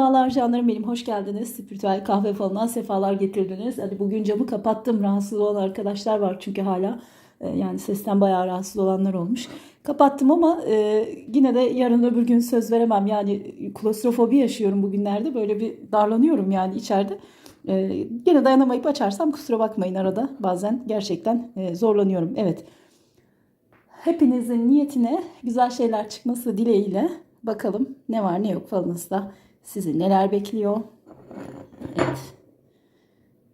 Merhabalar canlarım benim hoş geldiniz. Spiritüel kahve falına sefalar getirdiniz. Hadi bugün camı kapattım. Rahatsız olan arkadaşlar var çünkü hala e, yani sesten bayağı rahatsız olanlar olmuş. Kapattım ama e, yine de yarın öbür gün söz veremem. Yani klostrofobi yaşıyorum bugünlerde. Böyle bir darlanıyorum yani içeride. E, yine dayanamayıp açarsam kusura bakmayın arada. Bazen gerçekten e, zorlanıyorum. Evet. Hepinizin niyetine güzel şeyler çıkması dileğiyle bakalım ne var ne yok falınızda. Sizi neler bekliyor? Evet.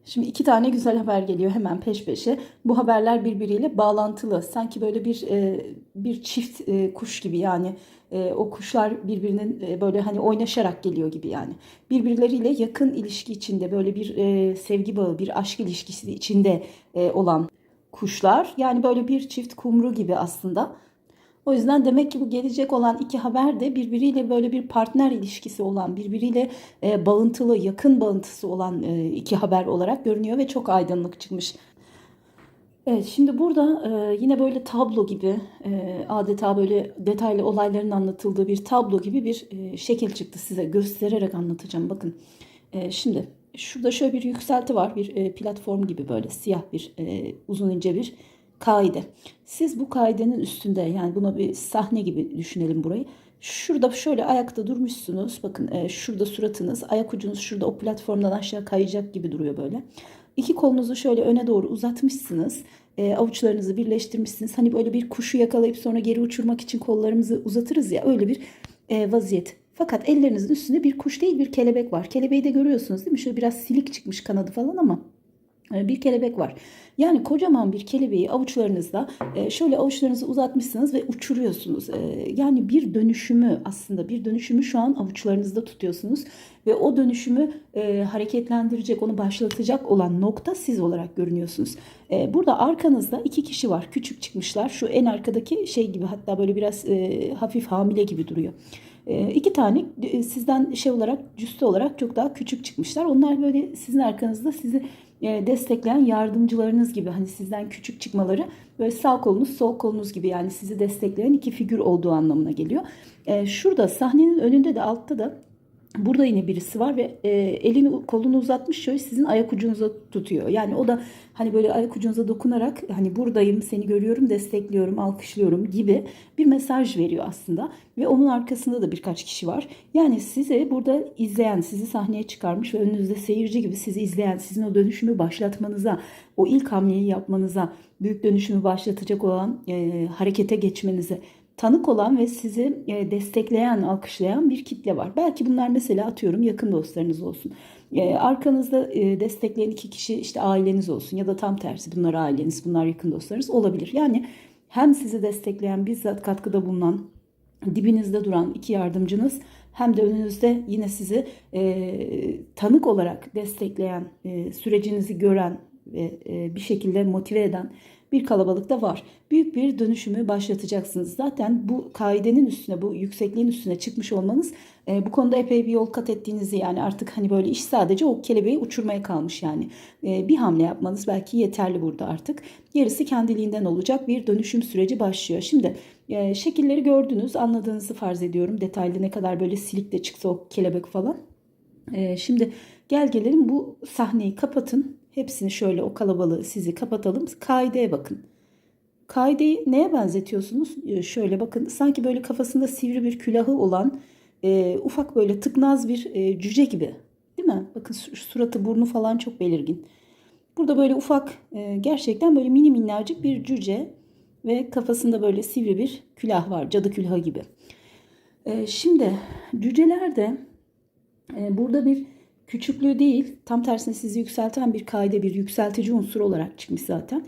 Şimdi iki tane güzel haber geliyor hemen peş peşe. Bu haberler birbiriyle bağlantılı. Sanki böyle bir e, bir çift e, kuş gibi yani e, o kuşlar birbirinin e, böyle hani oynaşarak geliyor gibi yani. Birbirleriyle yakın ilişki içinde böyle bir e, sevgi bağı, bir aşk ilişkisi içinde e, olan kuşlar. Yani böyle bir çift kumru gibi aslında. O yüzden demek ki bu gelecek olan iki haber de birbiriyle böyle bir partner ilişkisi olan, birbiriyle e, bağıntılı, yakın bağıntısı olan e, iki haber olarak görünüyor ve çok aydınlık çıkmış. Evet şimdi burada e, yine böyle tablo gibi e, adeta böyle detaylı olayların anlatıldığı bir tablo gibi bir e, şekil çıktı size göstererek anlatacağım. Bakın e, şimdi şurada şöyle bir yükselti var bir e, platform gibi böyle siyah bir e, uzun ince bir kaide. Siz bu kaidenin üstünde yani buna bir sahne gibi düşünelim burayı. Şurada şöyle ayakta durmuşsunuz. Bakın e, şurada suratınız, ayak ucunuz şurada o platformdan aşağı kayacak gibi duruyor böyle. İki kolunuzu şöyle öne doğru uzatmışsınız. E, avuçlarınızı birleştirmişsiniz. Hani böyle bir kuşu yakalayıp sonra geri uçurmak için kollarımızı uzatırız ya öyle bir e, vaziyet. Fakat ellerinizin üstünde bir kuş değil bir kelebek var. Kelebeği de görüyorsunuz değil mi? Şöyle biraz silik çıkmış kanadı falan ama bir kelebek var. Yani kocaman bir kelebeği avuçlarınızda e, şöyle avuçlarınızı uzatmışsınız ve uçuruyorsunuz. E, yani bir dönüşümü aslında bir dönüşümü şu an avuçlarınızda tutuyorsunuz ve o dönüşümü hareketlendirecek, onu başlatacak olan nokta siz olarak görünüyorsunuz. Burada arkanızda iki kişi var. Küçük çıkmışlar. Şu en arkadaki şey gibi hatta böyle biraz hafif hamile gibi duruyor. İki tane sizden şey olarak cüste olarak çok daha küçük çıkmışlar. Onlar böyle sizin arkanızda sizi e, destekleyen yardımcılarınız gibi hani sizden küçük çıkmaları böyle sağ kolunuz sol kolunuz gibi yani sizi destekleyen iki figür olduğu anlamına geliyor. E, şurada sahnenin önünde de altta da Burada yine birisi var ve e, elini kolunu uzatmış şöyle sizin ayak ucunuza tutuyor. Yani o da hani böyle ayak ucunuza dokunarak hani buradayım seni görüyorum destekliyorum alkışlıyorum gibi bir mesaj veriyor aslında. Ve onun arkasında da birkaç kişi var. Yani sizi burada izleyen sizi sahneye çıkarmış ve önünüzde seyirci gibi sizi izleyen sizin o dönüşümü başlatmanıza o ilk hamleyi yapmanıza büyük dönüşümü başlatacak olan e, harekete geçmenize tanık olan ve sizi e, destekleyen, alkışlayan bir kitle var. Belki bunlar mesela atıyorum yakın dostlarınız olsun. E, arkanızda e, destekleyen iki kişi işte aileniz olsun ya da tam tersi bunlar aileniz, bunlar yakın dostlarınız olabilir. Yani hem sizi destekleyen, bizzat katkıda bulunan, dibinizde duran iki yardımcınız hem de önünüzde yine sizi e, tanık olarak destekleyen, e, sürecinizi gören ve e, bir şekilde motive eden bir kalabalık da var. Büyük bir dönüşümü başlatacaksınız. Zaten bu kaidenin üstüne, bu yüksekliğin üstüne çıkmış olmanız e, bu konuda epey bir yol kat ettiğinizi yani artık hani böyle iş sadece o kelebeği uçurmaya kalmış yani. E, bir hamle yapmanız belki yeterli burada artık. Gerisi kendiliğinden olacak bir dönüşüm süreci başlıyor. Şimdi e, şekilleri gördünüz, anladığınızı farz ediyorum. Detaylı ne kadar böyle silik de çıksa o kelebek falan. E, şimdi gel gelelim bu sahneyi kapatın. Hepsini şöyle o kalabalığı sizi kapatalım. Kaideye bakın. Kaideyi neye benzetiyorsunuz? Ee, şöyle bakın sanki böyle kafasında sivri bir külahı olan e, ufak böyle tıknaz bir e, cüce gibi. Değil mi? Bakın suratı burnu falan çok belirgin. Burada böyle ufak e, gerçekten böyle mini minnacık bir cüce ve kafasında böyle sivri bir külah var. Cadı külahı gibi. E, şimdi cüceler de e, burada bir Küçüklüğü değil, tam tersine sizi yükselten bir kaide, bir yükseltici unsur olarak çıkmış zaten.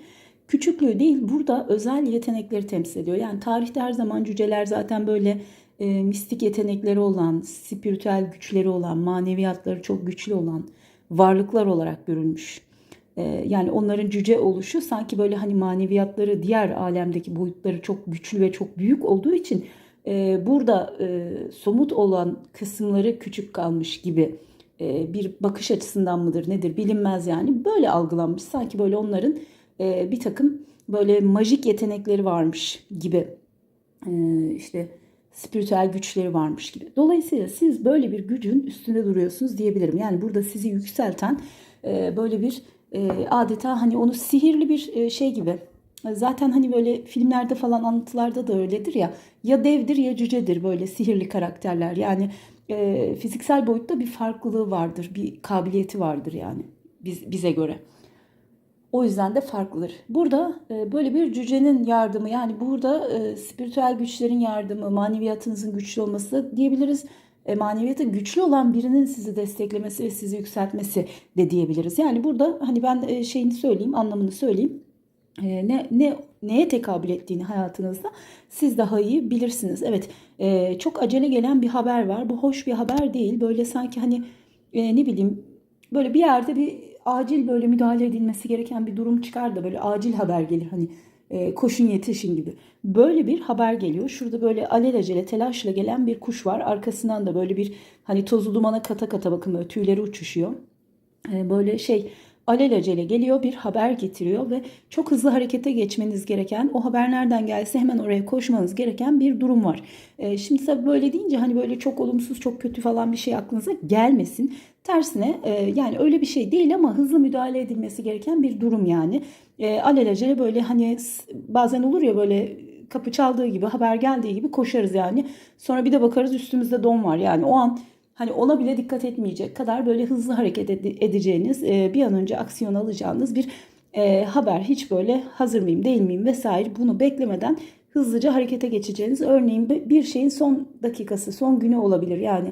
Küçüklüğü değil, burada özel yetenekleri temsil ediyor. Yani tarihte her zaman cüceler zaten böyle e, mistik yetenekleri olan, spiritüel güçleri olan, maneviyatları çok güçlü olan varlıklar olarak görülmüş. E, yani onların cüce oluşu sanki böyle hani maneviyatları diğer alemdeki boyutları çok güçlü ve çok büyük olduğu için e, burada e, somut olan kısımları küçük kalmış gibi bir bakış açısından mıdır nedir bilinmez yani böyle algılanmış sanki böyle onların e, bir takım böyle majik yetenekleri varmış gibi e, işte spiritüel güçleri varmış gibi. Dolayısıyla siz böyle bir gücün üstünde duruyorsunuz diyebilirim. Yani burada sizi yükselten e, böyle bir e, adeta hani onu sihirli bir e, şey gibi. Zaten hani böyle filmlerde falan anlatılarda da öyledir ya. Ya devdir ya cücedir böyle sihirli karakterler. Yani e, fiziksel boyutta bir farklılığı vardır, bir kabiliyeti vardır yani biz, bize göre. O yüzden de farklıdır. Burada e, böyle bir cücenin yardımı yani burada e, spiritüel güçlerin yardımı, maneviyatınızın güçlü olması diyebiliriz. E, maneviyatı güçlü olan birinin sizi desteklemesi ve sizi yükseltmesi de diyebiliriz. Yani burada hani ben e, şeyini söyleyeyim, anlamını söyleyeyim. E, ne ne neye tekabül ettiğini hayatınızda siz daha iyi bilirsiniz. Evet, e, çok acele gelen bir haber var. Bu hoş bir haber değil. Böyle sanki hani e, ne bileyim böyle bir yerde bir acil böyle müdahale edilmesi gereken bir durum çıkar da böyle acil haber gelir hani e, koşun yetişin gibi. Böyle bir haber geliyor. Şurada böyle alelacele telaşla gelen bir kuş var. Arkasından da böyle bir hani tozu dumana kata kata bakın böyle tüyleri uçuşuyor. E, böyle şey alelacele geliyor bir haber getiriyor ve çok hızlı harekete geçmeniz gereken o haber nereden gelse hemen oraya koşmanız gereken bir durum var. E, şimdi tabii böyle deyince hani böyle çok olumsuz çok kötü falan bir şey aklınıza gelmesin. Tersine e, yani öyle bir şey değil ama hızlı müdahale edilmesi gereken bir durum yani. E, alelacele böyle hani bazen olur ya böyle kapı çaldığı gibi haber geldiği gibi koşarız yani. Sonra bir de bakarız üstümüzde don var yani o an hani ona bile dikkat etmeyecek kadar böyle hızlı hareket edeceğiniz bir an önce aksiyon alacağınız bir haber hiç böyle hazır mıyım değil miyim vesaire bunu beklemeden hızlıca harekete geçeceğiniz örneğin bir şeyin son dakikası son günü olabilir yani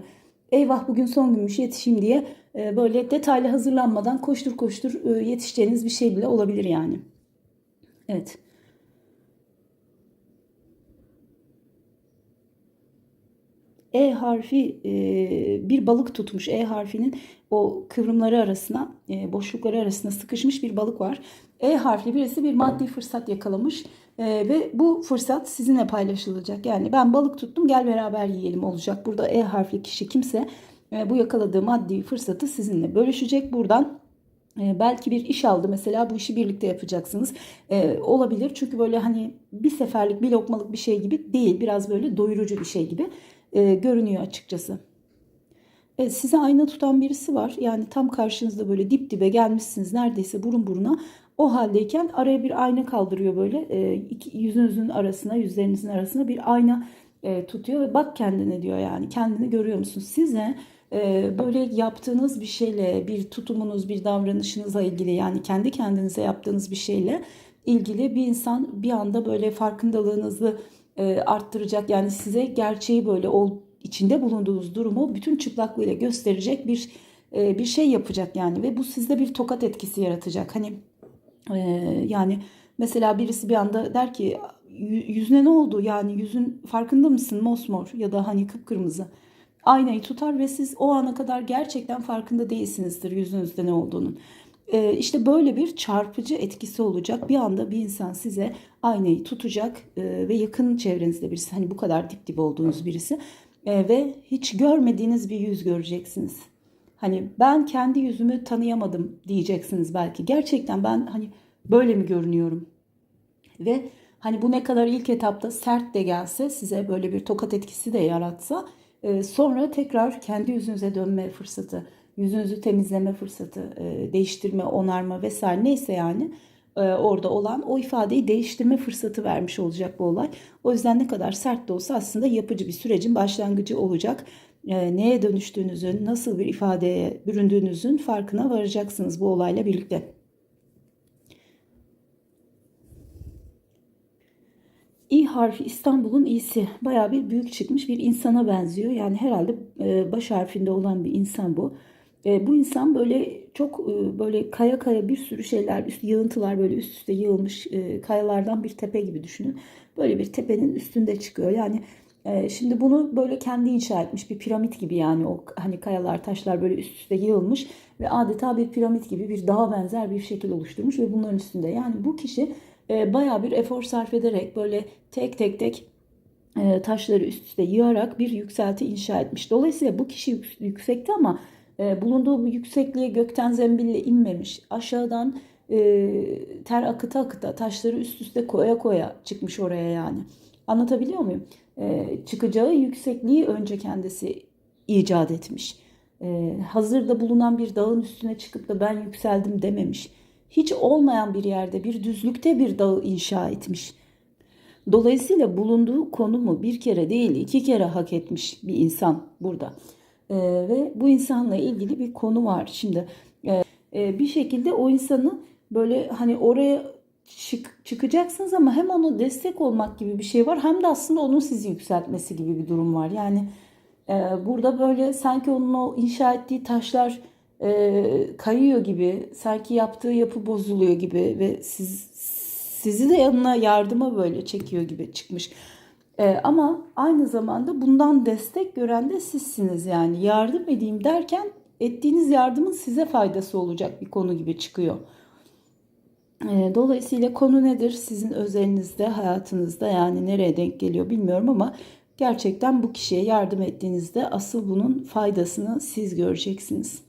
eyvah bugün son günmüş yetişeyim diye böyle detaylı hazırlanmadan koştur koştur yetişeceğiniz bir şey bile olabilir yani. Evet. E harfi e, bir balık tutmuş. E harfinin o kıvrımları arasına, e, boşlukları arasına sıkışmış bir balık var. E harfli birisi bir maddi fırsat yakalamış e, ve bu fırsat sizinle paylaşılacak. Yani ben balık tuttum gel beraber yiyelim olacak. Burada E harfli kişi kimse bu yakaladığı maddi fırsatı sizinle bölüşecek. Buradan belki bir iş aldı mesela bu işi birlikte yapacaksınız. olabilir çünkü böyle hani bir seferlik bir lokmalık bir şey gibi değil. Biraz böyle doyurucu bir şey gibi e, görünüyor açıkçası. E, size ayna tutan birisi var. Yani tam karşınızda böyle dip dibe gelmişsiniz neredeyse burun buruna. O haldeyken araya bir ayna kaldırıyor böyle. E, iki, yüzünüzün arasına, yüzlerinizin arasına bir ayna e, tutuyor ve bak kendine diyor yani. Kendini görüyor musun? Size e, böyle yaptığınız bir şeyle, bir tutumunuz, bir davranışınızla ilgili yani kendi kendinize yaptığınız bir şeyle ilgili bir insan bir anda böyle farkındalığınızı e, arttıracak. Yani size gerçeği böyle ol, içinde bulunduğunuz durumu bütün çıplaklığıyla gösterecek bir e, bir şey yapacak yani ve bu sizde bir tokat etkisi yaratacak. Hani e, yani mesela birisi bir anda der ki yüzüne ne oldu? Yani yüzün farkında mısın? Mosmor ya da hani kıpkırmızı. Aynayı tutar ve siz o ana kadar gerçekten farkında değilsinizdir yüzünüzde ne olduğunun. Ee, işte böyle bir çarpıcı etkisi olacak. Bir anda bir insan size aynayı tutacak e, ve yakın çevrenizde birisi hani bu kadar dip dip olduğunuz birisi e, ve hiç görmediğiniz bir yüz göreceksiniz. Hani ben kendi yüzümü tanıyamadım diyeceksiniz belki. Gerçekten ben hani böyle mi görünüyorum? Ve hani bu ne kadar ilk etapta sert de gelse size böyle bir tokat etkisi de yaratsa e, sonra tekrar kendi yüzünüze dönme fırsatı yüzünüzü temizleme fırsatı, e, değiştirme, onarma vesaire neyse yani e, orada olan o ifadeyi değiştirme fırsatı vermiş olacak bu olay. O yüzden ne kadar sert de olsa aslında yapıcı bir sürecin başlangıcı olacak. E, neye dönüştüğünüzün, nasıl bir ifadeye büründüğünüzün farkına varacaksınız bu olayla birlikte. İ harfi İstanbul'un iyisi. Baya bir büyük çıkmış bir insana benziyor. Yani herhalde baş harfinde olan bir insan bu. E, bu insan böyle çok e, böyle kaya kaya bir sürü şeyler, üst yığıntılar böyle üst üste yığılmış e, kayalardan bir tepe gibi düşünün. Böyle bir tepenin üstünde çıkıyor. Yani e, şimdi bunu böyle kendi inşa etmiş bir piramit gibi yani o hani kayalar, taşlar böyle üst üste yığılmış ve adeta bir piramit gibi bir dağa benzer bir şekil oluşturmuş ve bunların üstünde. Yani bu kişi e, bayağı bir efor sarf ederek böyle tek tek tek e, taşları üst üste yığarak bir yükselti inşa etmiş. Dolayısıyla bu kişi yüksekti ama e, bulunduğu bu yüksekliğe gökten zembille inmemiş. Aşağıdan e, ter akıta akıta taşları üst üste koya koya çıkmış oraya yani. Anlatabiliyor muyum? e, çıkacağı yüksekliği önce kendisi icat etmiş. E, hazırda bulunan bir dağın üstüne çıkıp da ben yükseldim dememiş. Hiç olmayan bir yerde bir düzlükte bir dağı inşa etmiş. Dolayısıyla bulunduğu konumu bir kere değil iki kere hak etmiş bir insan burada. E, ve bu insanla ilgili bir konu var. Şimdi e, e, bir şekilde o insanı böyle hani oraya çık, çıkacaksınız ama hem ona destek olmak gibi bir şey var hem de aslında onun sizi yükseltmesi gibi bir durum var. Yani e, burada böyle sanki onun o inşa ettiği taşlar e, kayıyor gibi, sanki yaptığı yapı bozuluyor gibi ve siz sizi de yanına yardıma böyle çekiyor gibi çıkmış. E, ama aynı zamanda bundan destek gören de sizsiniz yani yardım edeyim derken ettiğiniz yardımın size faydası olacak bir konu gibi çıkıyor. E, dolayısıyla konu nedir sizin özelinizde, hayatınızda yani nereye denk geliyor bilmiyorum ama gerçekten bu kişiye yardım ettiğinizde asıl bunun faydasını siz göreceksiniz.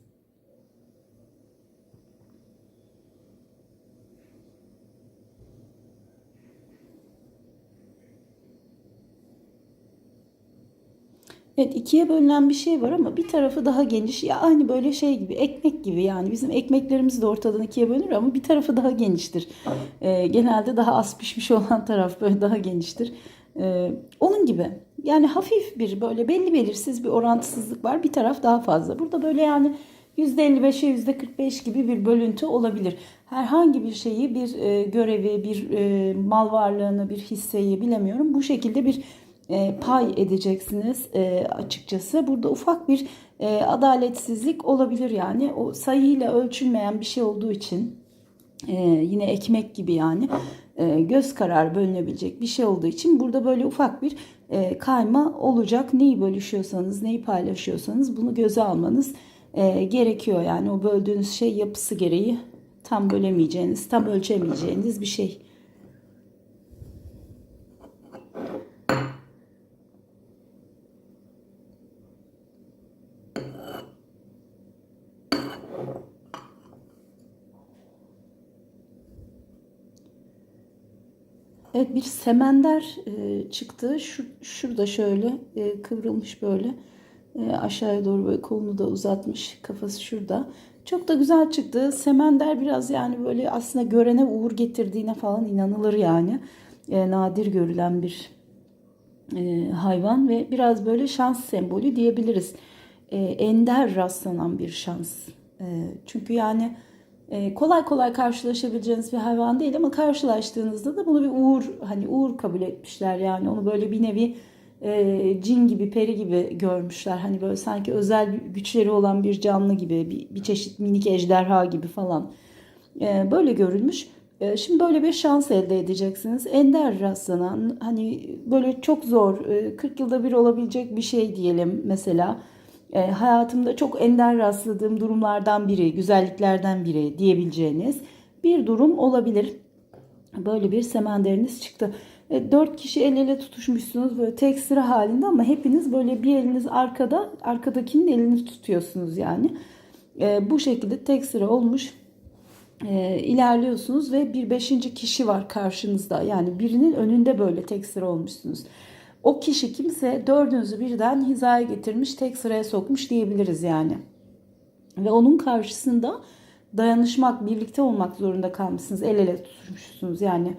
Evet ikiye bölünen bir şey var ama bir tarafı daha geniş. Ya hani böyle şey gibi ekmek gibi yani bizim ekmeklerimiz de ortadan ikiye bölünür ama bir tarafı daha geniştir. Ee, genelde daha az pişmiş olan taraf böyle daha geniştir. Ee, onun gibi yani hafif bir böyle belli belirsiz bir orantısızlık var. Bir taraf daha fazla. Burada böyle yani %55'e %45 gibi bir bölüntü olabilir. Herhangi bir şeyi, bir e, görevi, bir e, mal varlığını, bir hisseyi bilemiyorum. Bu şekilde bir e, pay edeceksiniz e, açıkçası. Burada ufak bir e, adaletsizlik olabilir yani. O sayıyla ölçülmeyen bir şey olduğu için yine ekmek gibi yani göz kararı bölünebilecek bir şey olduğu için burada böyle ufak bir kayma olacak. Neyi bölüşüyorsanız, neyi paylaşıyorsanız bunu göze almanız gerekiyor. Yani o böldüğünüz şey yapısı gereği tam bölemeyeceğiniz, tam ölçemeyeceğiniz bir şey. Evet bir semender e, çıktı. Şu, şurada şöyle e, kıvrılmış böyle. E, aşağıya doğru böyle kolunu da uzatmış. Kafası şurada. Çok da güzel çıktı. Semender biraz yani böyle aslında görene uğur getirdiğine falan inanılır yani. E, nadir görülen bir e, hayvan ve biraz böyle şans sembolü diyebiliriz. E, ender rastlanan bir şans. E, çünkü yani kolay kolay karşılaşabileceğiniz bir hayvan değil ama karşılaştığınızda da bunu bir uğur hani uğur kabul etmişler yani onu böyle bir nevi e, cin gibi peri gibi görmüşler hani böyle sanki özel güçleri olan bir canlı gibi bir, bir çeşit minik ejderha gibi falan e, böyle görülmüş. E, şimdi böyle bir şans elde edeceksiniz. Ender rastlanan hani böyle çok zor 40 yılda bir olabilecek bir şey diyelim mesela e, hayatımda çok ender rastladığım durumlardan biri, güzelliklerden biri diyebileceğiniz bir durum olabilir. Böyle bir semenderiniz çıktı. E, dört kişi el ele tutuşmuşsunuz böyle tek sıra halinde ama hepiniz böyle bir eliniz arkada, arkadakinin elini tutuyorsunuz yani. E, bu şekilde tek sıra olmuş e, ilerliyorsunuz ve bir beşinci kişi var karşınızda. Yani birinin önünde böyle tek sıra olmuşsunuz. O kişi kimse dördünüzü birden hizaya getirmiş, tek sıraya sokmuş diyebiliriz yani. Ve onun karşısında dayanışmak, birlikte olmak zorunda kalmışsınız. El ele tutuşmuşsunuz yani.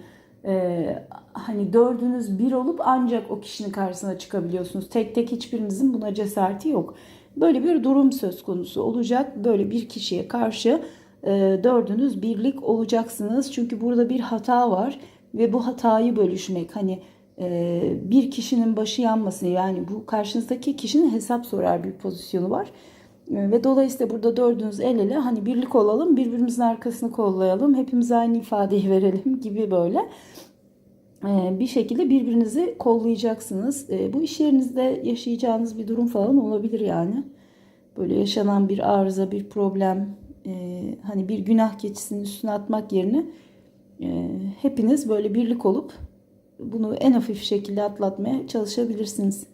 E, hani dördünüz bir olup ancak o kişinin karşısına çıkabiliyorsunuz. Tek tek hiçbirinizin buna cesareti yok. Böyle bir durum söz konusu olacak. Böyle bir kişiye karşı e, dördünüz birlik olacaksınız. Çünkü burada bir hata var ve bu hatayı bölüşmek hani bir kişinin başı yanmasın yani bu karşınızdaki kişinin hesap sorar bir pozisyonu var. Ee, ve dolayısıyla burada dördünüz el ele hani birlik olalım birbirimizin arkasını kollayalım hepimiz aynı ifadeyi verelim gibi böyle ee, bir şekilde birbirinizi kollayacaksınız. Bu iş yerinizde yaşayacağınız bir durum falan olabilir yani. Böyle yaşanan bir arıza, bir problem, hani bir günah keçisinin üstüne atmak yerine hepiniz böyle birlik olup bunu en hafif şekilde atlatmaya çalışabilirsiniz.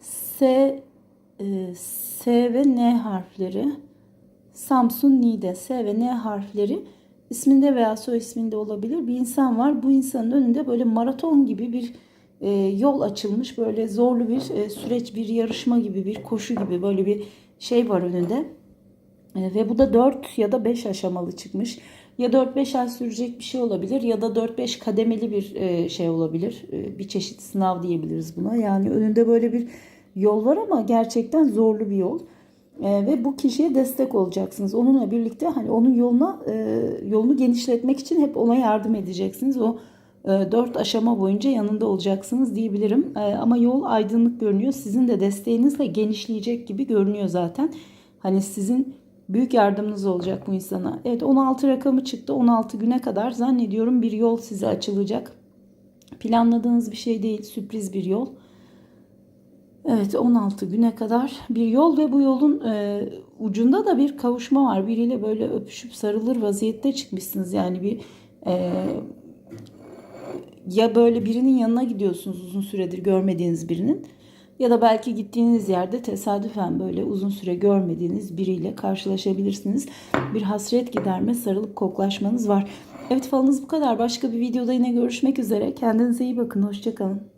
S, e, S ve N harfleri. Samsun Nide S ve N harfleri isminde veya soy isminde olabilir bir insan var. Bu insanın önünde böyle maraton gibi bir e, yol açılmış. Böyle zorlu bir e, süreç, bir yarışma gibi, bir koşu gibi böyle bir şey var önünde. E, ve bu da 4 ya da 5 aşamalı çıkmış. Ya 4-5 ay sürecek bir şey olabilir ya da 4-5 kademeli bir e, şey olabilir. E, bir çeşit sınav diyebiliriz buna. Yani önünde böyle bir yol var ama gerçekten zorlu bir yol. Ve bu kişiye destek olacaksınız. Onunla birlikte hani onun yoluna yolunu genişletmek için hep ona yardım edeceksiniz. O e, dört aşama boyunca yanında olacaksınız diyebilirim. E, ama yol aydınlık görünüyor. Sizin de desteğinizle genişleyecek gibi görünüyor zaten. Hani sizin büyük yardımınız olacak bu insana. Evet 16 rakamı çıktı. 16 güne kadar zannediyorum bir yol size açılacak. Planladığınız bir şey değil, sürpriz bir yol. Evet 16 güne kadar bir yol ve bu yolun e, ucunda da bir kavuşma var. Biriyle böyle öpüşüp sarılır vaziyette çıkmışsınız. Yani bir e, ya böyle birinin yanına gidiyorsunuz uzun süredir görmediğiniz birinin ya da belki gittiğiniz yerde tesadüfen böyle uzun süre görmediğiniz biriyle karşılaşabilirsiniz. Bir hasret giderme, sarılıp koklaşmanız var. Evet falınız bu kadar. Başka bir videoda yine görüşmek üzere. Kendinize iyi bakın. Hoşçakalın.